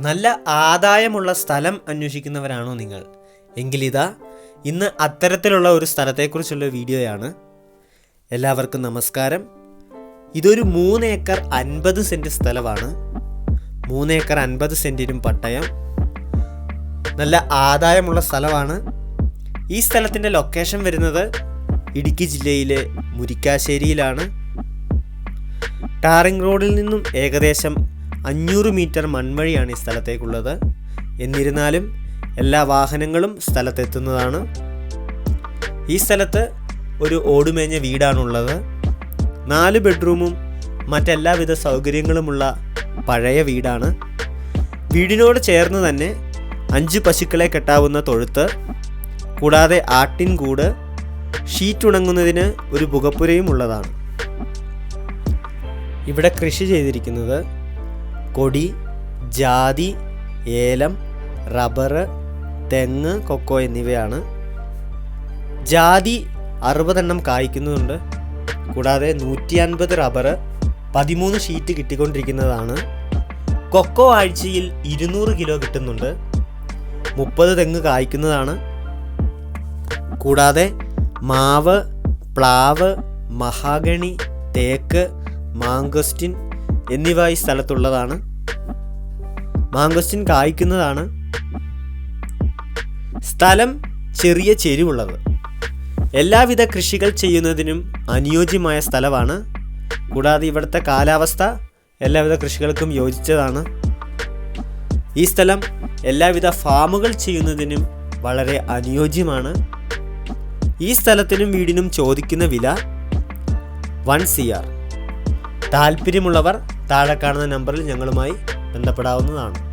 നല്ല ആദായമുള്ള സ്ഥലം അന്വേഷിക്കുന്നവരാണോ നിങ്ങൾ? എങ്കിലിതാ ഇന്ന് അത്തരത്തിലുള്ള ഒരു സ്ഥലത്തെക്കുറിച്ചുള്ള വീഡിയോയാണ്. എല്ലാവർക്കും നമസ്കാരം. ഇതൊരു മൂന്ന് ഏക്കർ അൻപത് സെന്റ് സ്ഥലമാണ്. മൂന്ന് ഏക്കർ അൻപത് സെന്റിനും പട്ടയം. നല്ല ആദായമുള്ള സ്ഥലമാണ്. ഈ സ്ഥലത്തിന്റെ ലൊക്കേഷൻ വരുന്നത് ഇടുക്കി ജില്ലയിലെ മുരിക്കാശ്ശേരിയിലാണ്. ടാറിംഗ് റോഡിൽ നിന്നും ഏകദേശം അഞ്ഞൂറ് മീറ്റർ മൺവഴിയാണ് ഈ സ്ഥലത്തേക്കുള്ളത്. എന്നിരുന്നാലും എല്ലാ വാഹനങ്ങളും സ്ഥലത്തെത്തുന്നതാണ്. ഈ സ്ഥലത്ത് ഒരു ഓടുമേഞ്ഞ വീടാണുള്ളത്. നാല് ബെഡ്റൂമും മറ്റെല്ലാവിധ സൗകര്യങ്ങളുമുള്ള പഴയ വീടാണ്. വീടിനോട് ചേർന്ന് തന്നെ അഞ്ച് പശുക്കളെ കെട്ടാവുന്ന തൊഴുത്ത് കൂടാതെ ആട്ടിൻ കൂട് ഷീറ്റ് ഉണങ്ങുന്നതിന് ഒരു പുകപ്പുരയും ഉള്ളതാണ്. ഇവിടെ കൃഷി ചെയ്തിരിക്കുന്നത് കൊടി ജാതി ഏലം റബ്ബർ തെങ്ങ് കൊക്കോ എന്നിവയാണ്. ജാതി അറുപതെണ്ണം കായ്ക്കുന്നുണ്ട് കൂടാതെ നൂറ്റി അൻപത് റബ്ബർ പതിമൂന്ന് ഷീറ്റ് കിട്ടിക്കൊണ്ടിരിക്കുന്നതാണ്. കൊക്കോ ആഴ്ചയിൽ ഇരുന്നൂറ് കിലോ കിട്ടുന്നുണ്ട്. മുപ്പത് തെങ്ങ് കായ്ക്കുന്നതാണ്. കൂടാതെ മാവ് പ്ലാവ് മഹാഗണി തേക്ക് മാങ്കോസ്റ്റിൻ എന്നിവ ഈ സ്ഥലത്തുള്ളതാണ്. മാങ്കോസ്റ്റിൻ കായ്ക്കുന്നതാണ്. സ്ഥലം ചെറിയ ചെരിവുള്ളത്. എല്ലാവിധ കൃഷികൾ ചെയ്യുന്നതിനും അനുയോജ്യമായ സ്ഥലമാണ്. കൂടാതെ ഇവിടുത്തെ കാലാവസ്ഥ എല്ലാവിധ കൃഷികൾക്കും യോജിച്ചതാണ്. ഈ സ്ഥലം എല്ലാവിധ ഫാമുകൾ ചെയ്യുന്നതിനും വളരെ അനുയോജ്യമാണ്. ഈ സ്ഥലത്തിനും വീടിനും ചോദിക്കുന്ന വില വൺ സി ആർ. താല്പര്യമുള്ളവർ താഴെ കാണുന്ന നമ്പറിൽ ഞങ്ങളുമായി ബന്ധപ്പെടാവുന്നതാണ്.